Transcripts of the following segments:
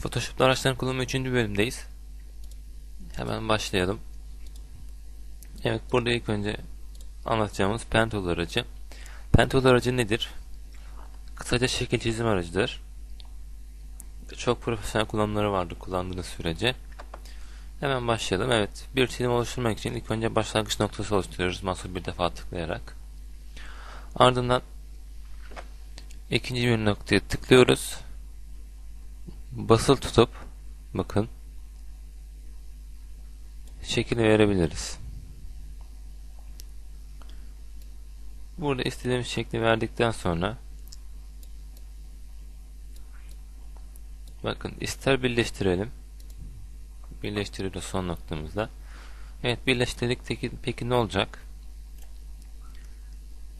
Photoshop'ta araçların kullanımı 3. bölümdeyiz. Hemen başlayalım. Evet burada ilk önce anlatacağımız pen tool aracı. Pen tool aracı nedir? Kısaca şekil çizim aracıdır. Çok profesyonel kullanımları vardır kullandığınız sürece. Hemen başlayalım. Evet bir çizim oluşturmak için ilk önce başlangıç noktası oluşturuyoruz. Mouse bir defa tıklayarak. Ardından ikinci bir noktaya tıklıyoruz basılı tutup bakın şekil verebiliriz. Burada istediğimiz şekli verdikten sonra bakın ister birleştirelim birleştiriyoruz son noktamızda. Evet birleştirdik peki, peki ne olacak?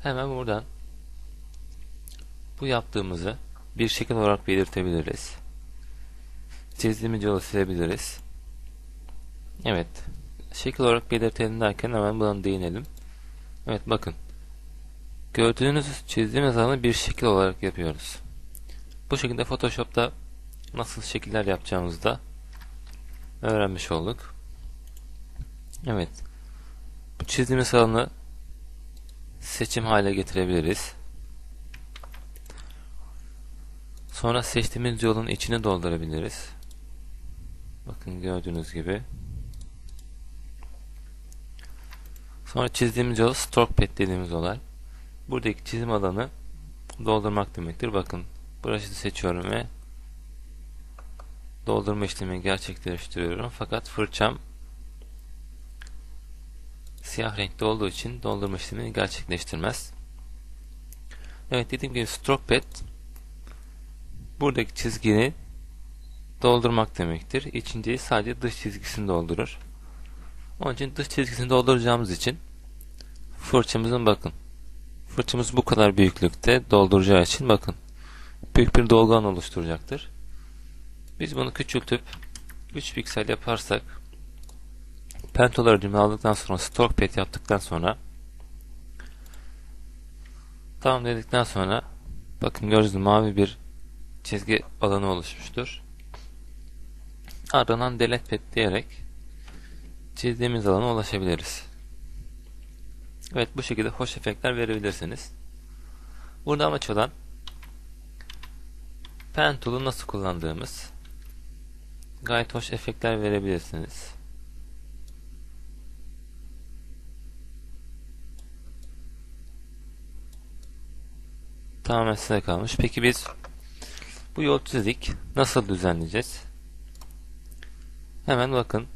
Hemen buradan bu yaptığımızı bir şekil olarak belirtebiliriz çizdiğimiz yolu silebiliriz. Evet. Şekil olarak belirtelim derken hemen buna değinelim. Evet bakın. Gördüğünüz çizdiğimiz alanı bir şekil olarak yapıyoruz. Bu şekilde Photoshop'ta nasıl şekiller yapacağımızı da öğrenmiş olduk. Evet. Bu çizdiğimiz alanı seçim hale getirebiliriz. Sonra seçtiğimiz yolun içini doldurabiliriz. Bakın gördüğünüz gibi. Sonra çizdiğimiz yol stroke pad dediğimiz olay. Buradaki çizim alanı doldurmak demektir. Bakın burası seçiyorum ve doldurma işlemi gerçekleştiriyorum. Fakat fırçam siyah renkte olduğu için doldurma işlemini gerçekleştirmez. Evet dediğim gibi stroke pad buradaki çizgini doldurmak demektir. İkinciyi sadece dış çizgisini doldurur. Onun için dış çizgisini dolduracağımız için fırçamızın bakın. Fırçamız bu kadar büyüklükte dolduracağı için bakın. Büyük bir dolgu alanı oluşturacaktır. Biz bunu küçültüp 3 piksel yaparsak pentol aracımı aldıktan sonra stroke pad yaptıktan sonra tamam dedikten sonra bakın gördüğünüz mavi bir çizgi alanı oluşmuştur. Ardından delete pad diyerek çizdiğimiz alana ulaşabiliriz. Evet bu şekilde hoş efektler verebilirsiniz. Burada amaç olan pen tool'u nasıl kullandığımız gayet hoş efektler verebilirsiniz. Tamamen size kalmış. Peki biz bu yol çizdik. Nasıl düzenleyeceğiz? Hemen bakın.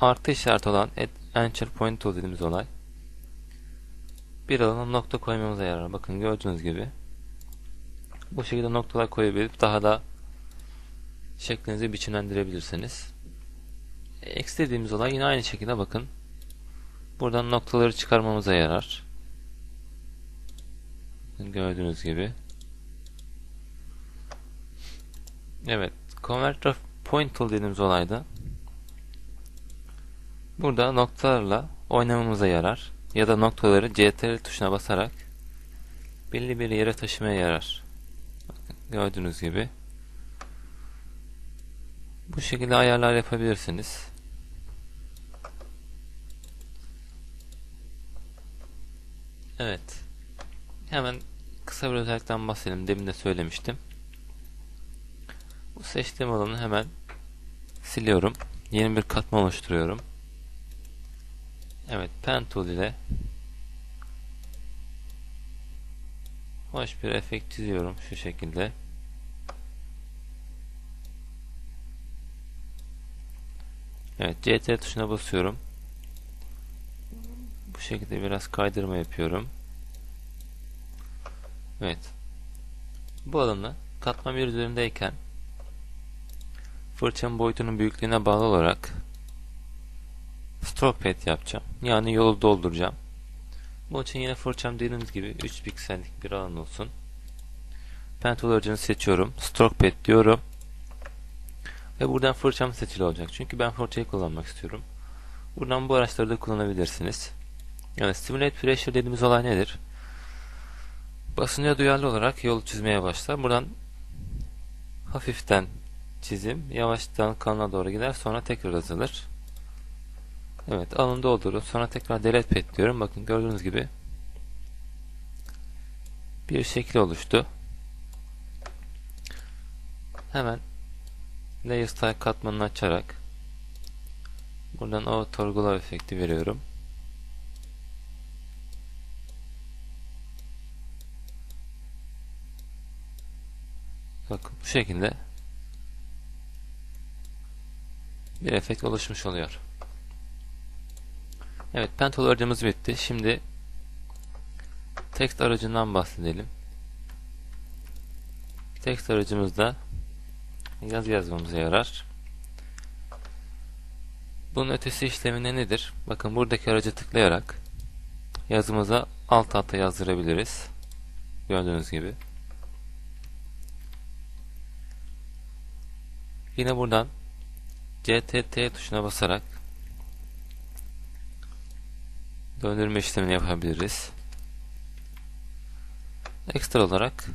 Artı işareti olan Enter Point Tool dediğimiz olay. Bir alana nokta koymamıza yarar. Bakın gördüğünüz gibi. Bu şekilde noktalar koyabilip daha da şeklinizi biçimlendirebilirsiniz. X dediğimiz olay yine aynı şekilde bakın. Buradan noktaları çıkarmamıza yarar. Gördüğünüz gibi. Evet. Convert of point tool dediğimiz olayda burada noktalarla oynamamıza yarar. Ya da noktaları CTRL tuşuna basarak belli bir yere taşımaya yarar. Gördüğünüz gibi. Bu şekilde ayarlar yapabilirsiniz. Evet. Hemen kısa bir özellikten bahsedelim. Demin de söylemiştim. Seçtiğim alanı hemen siliyorum. Yeni bir katman oluşturuyorum. Evet, pen tool ile hoş bir efekt çiziyorum şu şekilde. Evet, CTRL tuşuna basıyorum. Bu şekilde biraz kaydırma yapıyorum. Evet. Bu alanı katman bir üzerindeyken fırçanın boyutunun büyüklüğüne bağlı olarak stroke pad yapacağım. Yani yolu dolduracağım. Bu için yine fırçam dediğimiz gibi 3 piksellik bir alan olsun. Pen tool seçiyorum. Stroke pad diyorum. Ve buradan fırçam seçili olacak. Çünkü ben fırçayı kullanmak istiyorum. Buradan bu araçları da kullanabilirsiniz. Yani Stimulate Pressure dediğimiz olay nedir? Basınca duyarlı olarak yol çizmeye başlar. Buradan hafiften çizim yavaştan kalına doğru gider sonra tekrar azalır. Evet alın doldurun sonra tekrar delete pet diyorum. Bakın gördüğünüz gibi bir şekil oluştu. Hemen Layer Style katmanını açarak buradan o torgula efekti veriyorum. Bakın bu şekilde bir efekt oluşmuş oluyor. Evet pentol aracımız bitti. Şimdi text aracından bahsedelim. Text aracımızda yazı yazmamıza yarar. Bunun ötesi işlemi nedir? Bakın buradaki aracı tıklayarak yazımıza alt alta yazdırabiliriz. Gördüğünüz gibi. Yine buradan CTT tuşuna basarak döndürme işlemini yapabiliriz. Ekstra olarak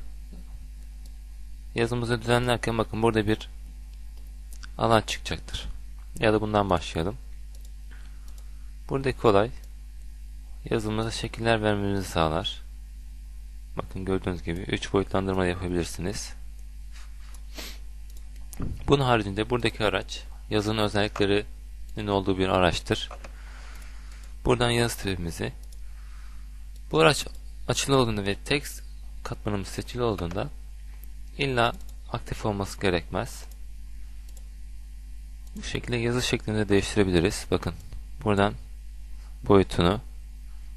yazımızı düzenlerken bakın burada bir alan çıkacaktır. Ya da bundan başlayalım. Buradaki olay yazımıza şekiller vermemizi sağlar. Bakın gördüğünüz gibi 3 boyutlandırma yapabilirsiniz. Bunun haricinde buradaki araç yazının özelliklerinin olduğu bir araçtır. Buradan yazı tipimizi bu araç açılı olduğunda ve text katmanımız seçili olduğunda illa aktif olması gerekmez. Bu şekilde yazı şeklinde değiştirebiliriz. Bakın buradan boyutunu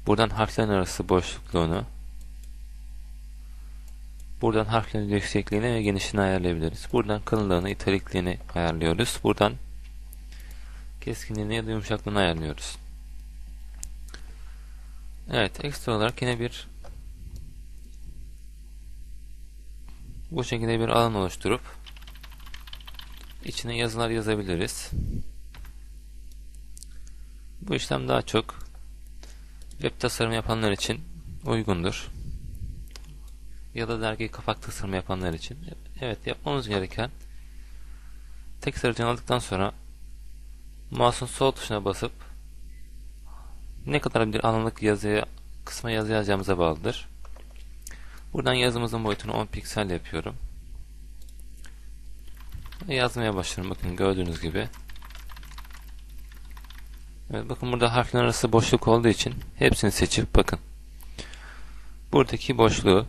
buradan harflerin arası boşlukluğunu buradan harflerin yüksekliğini ve genişliğini ayarlayabiliriz. Buradan kalınlığını, italikliğini ayarlıyoruz. Buradan keskinliğini ya da yumuşaklığını ayarlıyoruz. Evet, ekstra olarak yine bir bu şekilde bir alan oluşturup içine yazılar yazabiliriz. Bu işlem daha çok web tasarım yapanlar için uygundur. Ya da dergi kapak tasarımı yapanlar için. Evet yapmamız gereken tek sarıcını aldıktan sonra mouse'un sol tuşuna basıp ne kadar bir alanlık yazıya kısma yazı yazacağımıza bağlıdır. Buradan yazımızın boyutunu 10 piksel yapıyorum. Yazmaya başlıyorum. Bakın gördüğünüz gibi. Evet, bakın burada harfler arası boşluk olduğu için hepsini seçip bakın. Buradaki boşluğu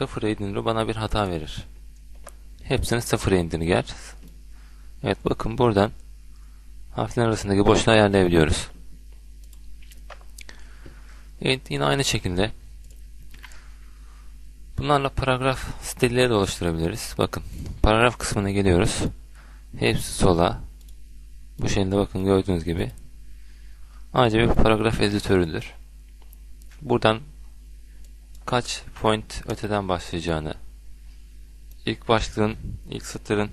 sıfıra indirir bana bir hata verir. Hepsini sıfıra indirger. Evet bakın buradan harfler arasındaki boşluğu ayarlayabiliyoruz. Evet yine aynı şekilde bunlarla paragraf stilleri de oluşturabiliriz. Bakın paragraf kısmına geliyoruz. Hepsi sola. Bu şekilde bakın gördüğünüz gibi. Ayrıca bir paragraf editörüdür. Buradan kaç point öteden başlayacağını, ilk başlığın, ilk satırın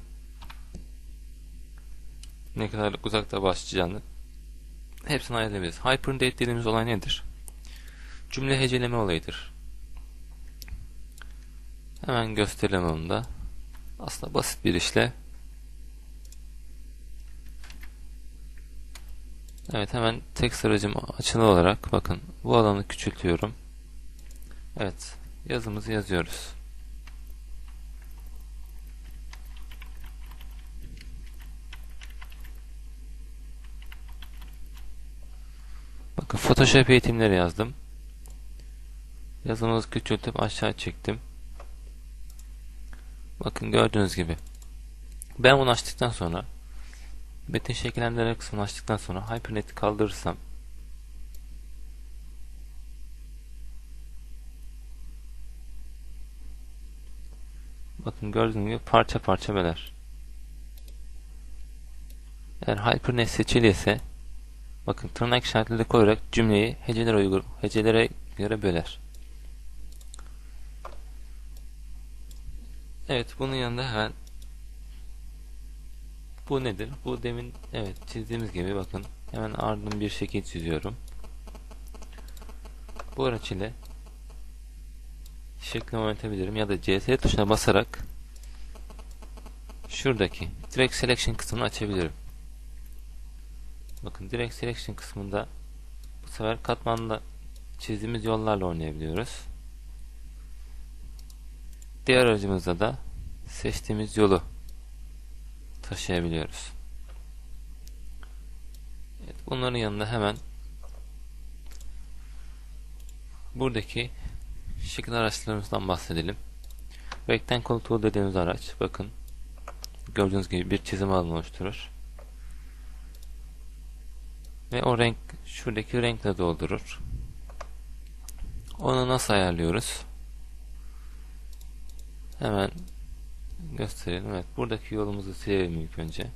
ne kadar uzakta başlayacağını hepsini ayarlayabiliriz. Hyperindate dediğimiz olay nedir? Cümle heceleme olayıdır. Hemen gösterelim onu da. Aslında basit bir işle. Evet hemen tek aracım açılı olarak bakın bu alanı küçültüyorum. Evet yazımızı yazıyoruz. Bakın Photoshop eğitimleri yazdım. Yazımızı küçültüp aşağı çektim. Bakın gördüğünüz gibi. Ben bunu açtıktan sonra metin şekillendirme kısmını açtıktan sonra Hypernet'i kaldırırsam bakın gördüğünüz gibi parça parça böler. Eğer Hypernet seçili ise bakın tırnak işaretleri koyarak cümleyi hecelere uygun hecelere göre böler. Evet bunun yanında hemen bu nedir? Bu demin evet çizdiğimiz gibi bakın hemen ardından bir şekil çiziyorum. Bu araç ile şeklini oynatabilirim ya da CS tuşuna basarak şuradaki Direct Selection kısmını açabilirim. Bakın Direct Selection kısmında bu sefer katmanla çizdiğimiz yollarla oynayabiliyoruz. Diğer aracımızda da seçtiğimiz yolu taşıyabiliyoruz. Evet, bunların yanında hemen buradaki şekil araçlarımızdan bahsedelim. Rectangle Tool dediğimiz araç bakın gördüğünüz gibi bir çizim alanı oluşturur. Ve o renk şuradaki renkle doldurur. Onu nasıl ayarlıyoruz? Hemen gösterelim. Evet, buradaki yolumuzu silelim ilk önce.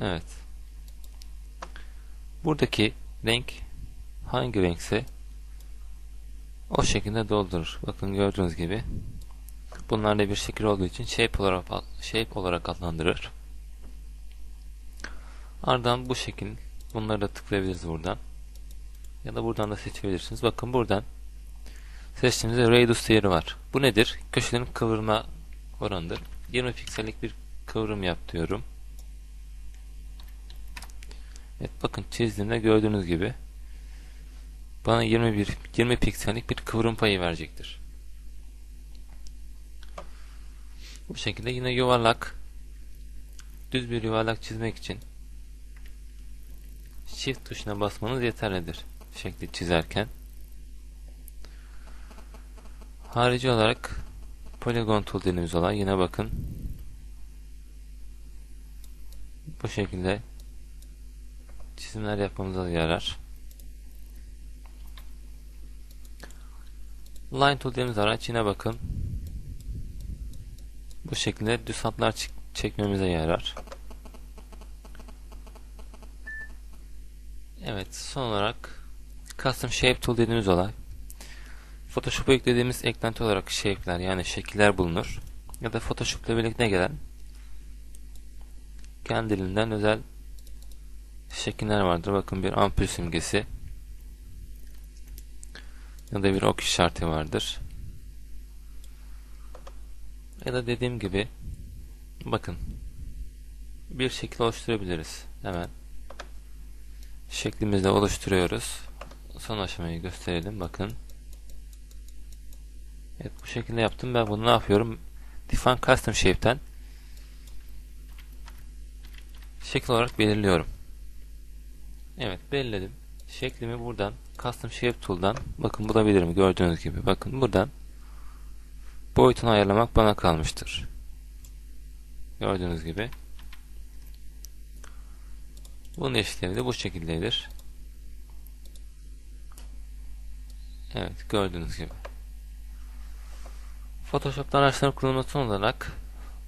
Evet. Buradaki renk hangi renkse o şekilde doldurur. Bakın gördüğünüz gibi bunlarda bir şekil olduğu için shape olarak shape olarak adlandırır. Ardından bu şekil bunları da tıklayabiliriz buradan. Ya da buradan da seçebilirsiniz. Bakın buradan seçtiğimizde radius değeri var. Bu nedir? Köşelerin kıvırma oranıdır. 20 piksellik bir kıvrım yap diyorum. Evet bakın çizdiğimde gördüğünüz gibi bana 21 20 piksellik bir kıvrım payı verecektir. Bu şekilde yine yuvarlak düz bir yuvarlak çizmek için Shift tuşuna basmanız yeterlidir. Şekli çizerken. Harici olarak Polygon Tool dediğimiz olay yine bakın. Bu şekilde çizimler yapmamıza yarar. Line Tool dediğimiz araç yine bakın. Bu şekilde düz hatlar çekmemize yarar. Evet son olarak Custom Shape Tool dediğimiz olay Photoshop'a yüklediğimiz eklenti olarak shape'ler yani şekiller bulunur. Ya da Photoshop ile birlikte gelen kendiliğinden özel şekiller vardır. Bakın bir ampul simgesi ya da bir ok işareti vardır. Ya da dediğim gibi bakın bir şekil oluşturabiliriz. Hemen şeklimizde oluşturuyoruz. Son aşamayı gösterelim. Bakın. Evet bu şekilde yaptım. Ben bunu ne yapıyorum? Define Custom Shape'ten şekil olarak belirliyorum. Evet belirledim. Şeklimi buradan Custom Shape Tool'dan bakın bulabilirim gördüğünüz gibi. Bakın buradan boyutunu ayarlamak bana kalmıştır. Gördüğünüz gibi. Bunun işlevi de bu şekildedir. Evet gördüğünüz gibi. Photoshop'ta araçların kullanılması olarak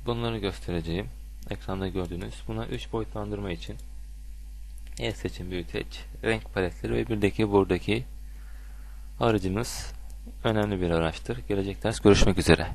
bunları göstereceğim. Ekranda gördüğünüz. Buna 3 boyutlandırma için el seçim büyüteç, renk paletleri ve birdeki buradaki aracımız önemli bir araçtır. Gelecek ders görüşmek üzere.